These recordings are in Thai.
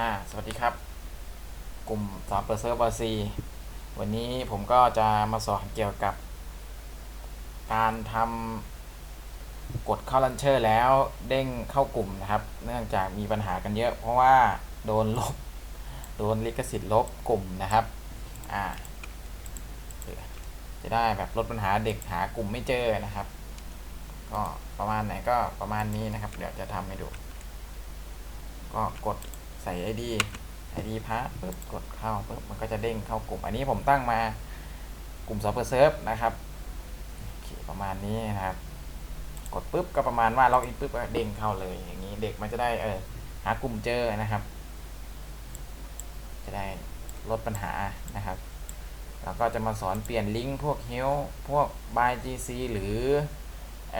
อ่า สวัสดีครับ กลุ่มสอนเปิดเซิร์ฟบอซีวันนี้ผมก็จะมาสอนเกี่ยวกับ การทำกดเข้าลันเชอร์แล้วเด้งเข้ากลุ่มนะครับ เนื่องจากมีปัญหากันเยอะ เพราะว่าโดนลบ โดนลิขสิทธิ์ลบกลุ่มนะครับ อ่า จะได้แบบลดปัญหาเด็กหากลุ่มไม่เจอนะครับ ก็ประมาณไหนก็ประมาณนี้นะครับ เดี๋ยวจะทำให้ดู ก็กด ใส่ ID ID พาร์ทปุ๊บกดเข้าปุ๊บมันก็จะเด้งเข้ากลุ่ม อันนี้ผมตั้งมากลุ่มซอฟต์แวร์เซิร์ฟนะครับประมาณนี้นะครับ กดปุ๊บก็ประมาณว่าล็อกอินปุ๊บก็เด้งเข้าเลยอย่างนี้เด็กมันจะได้เออหากลุ่มเจอนะครับ จะได้ลดปัญหานะครับแล้วก็จะมาสอนเปลี่ยนลิงก์พวก Help พวก by GC หรือ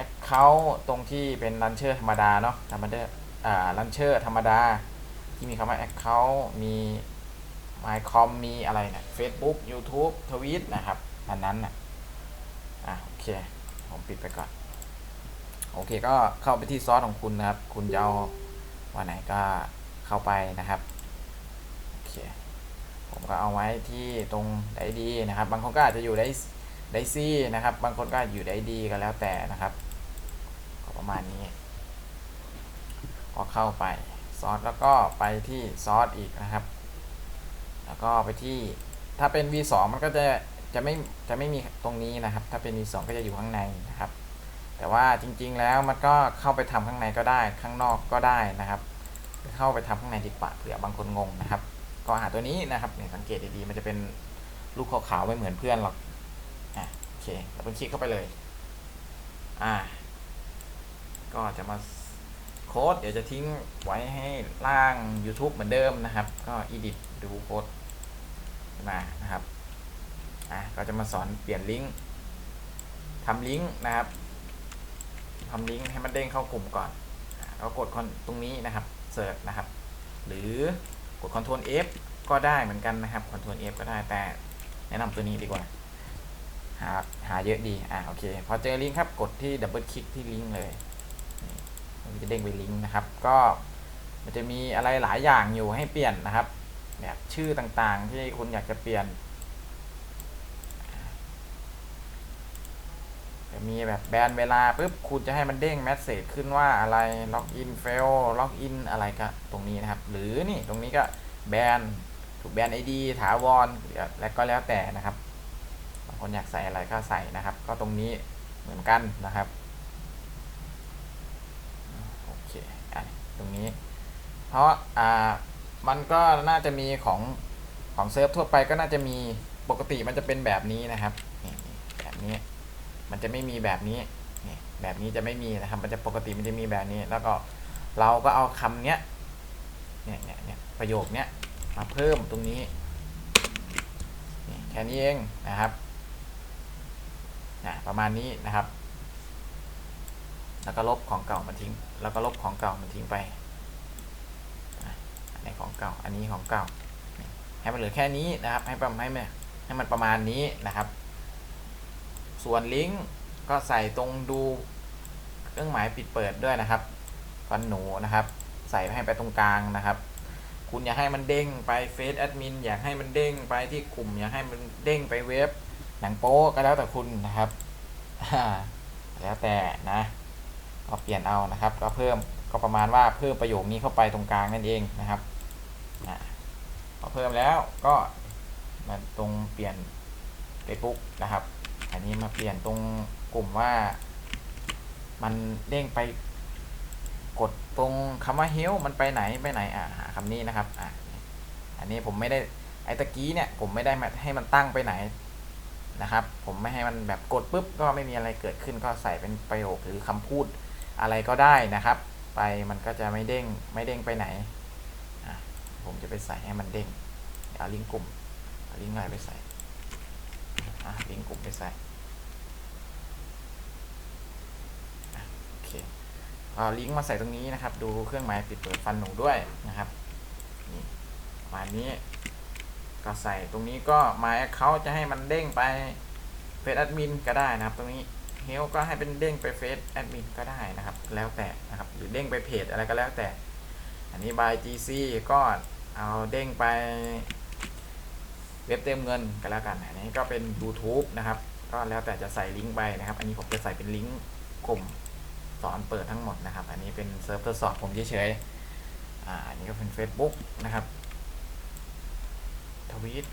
Account ตรงที่เป็น Launcher ธรรมดาเนาะธรรมดาอ่า Launcher ธรรมดา ที่มีคำว่า Account มี MyCom มีอะไรเนะ Facebook YouTube Tweet นะครับอันนั้นนะอะโอเค ผมปิดไปก่อน โอเคก็เข้าไปที่ซอสของคุณนะครับ คุณจะเอาวันไหนก็เข้าไปนะครับ โอเค ผมก็เอาไว้ที่ตรงไดดีนะครับ บางคนก็อาจจะอยู่ไดไดซี่นะครับ บางคนก็อยู่ไดดีก็แล้วแต่นะครับ ประมาณนี้ ก็เข้าไป ซอสแล้วก็ไปที่ซอสอีกนะครับ แล้วก็ไปที่ถ้าเป็น V2 มันก็จะจะไม่จะไม่มีตรงนี้นะครับ ถ้าเป็น V2 ก็จะอยู่ข้างในนะครับ แต่ว่าจริงๆแล้วมันก็เข้าไปทำข้างในก็ได้ข้างนอกก็ได้นะครับ เข้าไปทำข้างในดีกว่าเผื่อบางคนงงนะครับ ก็หาตัวนี้นะครับเนี่ยสังเกตดีๆมันจะเป็นลูกขาวๆไม่เหมือนเพื่อนหรอกอะโอเคแล้วเป็นคลิกเข้าไปเลย อ่า ก็จะมา โค้ดเดี๋ยวจะทิ้งไว้ให้ล่าง YouTube เหมือนเดิมนะครับ ก็ edit ดูโค้ดมานะครับอะก็จะมาสอนเปลี่ยนลิงก์ทำลิงก์นะครับทำลิงก์ให้มันเด้งเข้ากลุ่มก่อนแล้วกดคอนตรงนี้นะครับเสิร์ชนะครับ หรือกด Ctrl F ก็ได้เหมือนกันนะครับ Ctrl F ก็ได้แต่แนะนำตัวนี้ดีกว่า หาหาเยอะดี อ่าโอเค พอเจอลิงก์ครับ กดที่ดับเบิลคลิกที่ลิงก์เลย มันจะเด้งไปลิงก์นะครับ ก็มันจะมีอะไรหลายอย่างอยู่ให้เปลี่ยนนะครับแบบชื่อต่างๆ ที่คุณอยากจะเปลี่ยนจะมีแบบแบนเวลาปุ๊บคุณจะให้มันเด้งแมสเซจขึ้นว่าอะไรล็อกอินเฟลล็อกอินอะไรก็ตรงนี้นะครับ หรือนี่ตรงนี้ก็แบนถูกแบน ID ถาวรและก็แล้วแต่นะครับบางคนอยากใส่อะไรก็ใส่นะครับ ก็ตรงนี้เหมือนกันนะครับ อะตรงนี้ เพราะอ่ามันก็น่าจะมีของของเซิร์ฟทั่วไปก็น่าจะมีปกติมันจะเป็นแบบนี้นะครับแบบนี้มันจะไม่มีแบบนี้แบบนี้จะไม่มีนะครับ มันจะปกติมันจะมีแบบนี้ แล้วก็เราก็เอาคำเนี้ยเนี่ยเนี่ยเนี่ยประโยคเนี้ยมาเพิ่มตรงนี้แค่นี้เองนะครับนะประมาณนี้นะครับ แล้วก็ลบของเก่ามันทิ้ง แล้วก็ลบของเก่ามันทิ้งไปอันไหนของเก่า อันนี้ของเก่า ให้มันเหลือแค่นี้นะครับ ให้ประมาณให้มันให้มันประมาณนี้นะครับ ส่วนลิงก์ก็ใส่ตรงดูเครื่องหมายปิดเปิดด้วยนะครับฟันหนูนะครับ ใส่ให้ไปตรงกลางนะครับคุณอยากให้มันเด้งไปเฟซแอดมินอยากให้มันเด้งไปที่กลุ่ม อยากให้มันเด้งไปเว็บหนังโป๊ก็แล้วแต่คุณนะครับแล้วแต่นะ ก็เปลี่ยนเอานะครับ ก็เพิ่มก็ประมาณว่าเพิ่มประโยคนี้เข้าไปตรงกลางนั่นเองนะครับพอเพิ่มแล้วก็มาตรงเปลี่ยน Facebook นะครับ อันนี้มาเปลี่ยนตรงกลุ่มว่า มันเด้งไปกดตรงคำว่า help มันไปไหนไปไหนอ่าหาคำนี้นะครับอ่าอันนี้ผมไม่ได้ไอ้ตะกี้เนี่ยผมไม่ได้มาให้มันตั้งไปไหนนะครับ ผมไม่ให้มันแบบกดปุ๊บก็ไม่มีอะไรเกิดขึ้นก็ใส่เป็นประโยคหรือคำพูด อะไรก็ได้นะครับ ไปมันก็จะไม่เด้งไม่เด้งไปไหน ผมจะไปใส่ให้มันเด้งเอาลิงก์กลุ่มเอาลิงก์อะไรไปใส่อะลิงก์กลุ่มไปใส่โอเคเอาลิงก์มาใส่ตรงนี้นะครับ ดูเครื่องหมายปิดเปิดฟันหนูด้วยนะครับนี่มานี้ก็ใส่ตรงนี้ก็หมายเขาจะให้มันเด้งไปเฟซแอดมินก็ได้นะครับตรงนี้ เฮลก็ให้เป็นเด้งไปเฟซแอดมินก็ได้นะครับ แล้วแต่นะครับ หรือเด้งไปเพจอะไรก็แล้วแต่ อันนี้ by GC ก็เอาเด้งไปเว็บเติมเงินกันแล้วกันอันนี้ก็เป็น YouTube นะครับ ก็แล้วแต่จะใส่ลิงก์ไปนะครับ อันนี้ผมจะใส่เป็นลิงก์กลุ่มสอนเปิดทั้งหมดนะครับ อันนี้เป็นเซิร์ฟทดสอบผมเฉยๆอ่าอันนี้ก็เป็น Facebook นะครับทวีต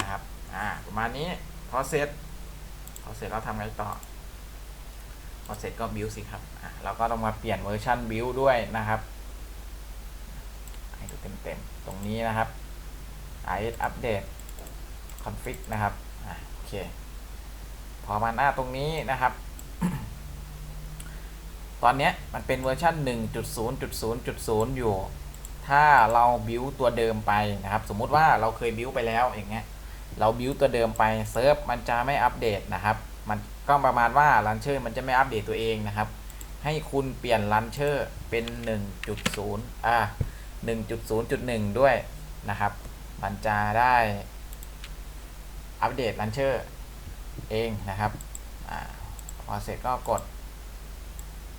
นะครับ อ่า ประมาณนี้ พอเสร็จ พอเสร็จแล้วทำไงต่อ พอเสร็จก็บิวสิครับอะเราก็ต้องมาเปลี่ยนเวอร์ชันบิวด้วยนะครับ ให้ดูเต็มๆ ตรงนี้นะครับ IS Update Config นะครับอะโอเค พอมาหน้าตรงนี้นะครับ ตอนนี้มันเป็นเวอร์ชัน1.0.0.0 อยู่ ถ้าเราบิวตัวเดิมไปนะครับ สมมุติว่าเราเคยบิวไปแล้วอย่างเงี้ย เราบิวตัวเดิมไปเซิร์ฟมันจะไม่อัปเดตนะครับ มันก็ประมาณว่าลันเชอร์มันจะไม่อัปเดตตัวเองนะครับ ให้คุณเปลี่ยนลันเชอร์เป็น 1.0 อ่า 1.0.1 ด้วยนะครับ มันจะได้อัปเดตลันเชอร์เองนะครับอาพอเสร็จก็กด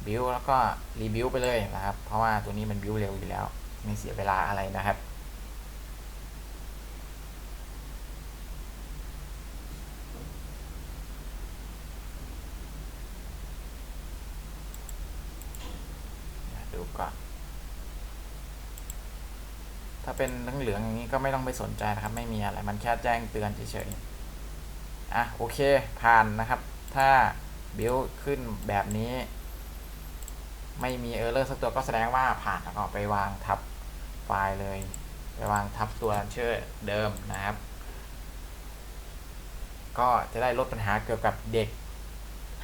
บิวแล้วก็รีบิวไปเลยนะครับ เพราะว่าตัวนี้มันบิวเร็วอยู่แล้ว ไม่เสียเวลาอะไรนะครับ ดูก่อน ถ้าเป็นเหลืองๆอย่างนี้ก็ไม่ต้องไปสนใจนะครับ ไม่มีอะไร มันแค่แจ้งเตือนเฉยๆ อะโอเคผ่านนะครับ ถ้าบิลขึ้นแบบนี้ ไม่มีเออร์เลอร์สักตัวก็แสดงว่าผ่านแล้วก็ไปวางทับไฟล์เลย ไปวางทับตัวเชื่อเดิมนะครับ ก็จะได้ลดปัญหาเกี่ยวกับเด็ก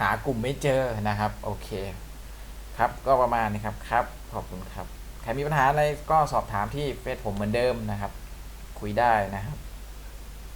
หากลุ่มไม่เจอนะครับ โอเค ครับก็ประมาณนี้ครับครับ ขอบคุณครับ ใครมีปัญหาอะไรก็สอบถามที่เฟซผมเหมือนเดิมนะครับ คุยได้นะครับ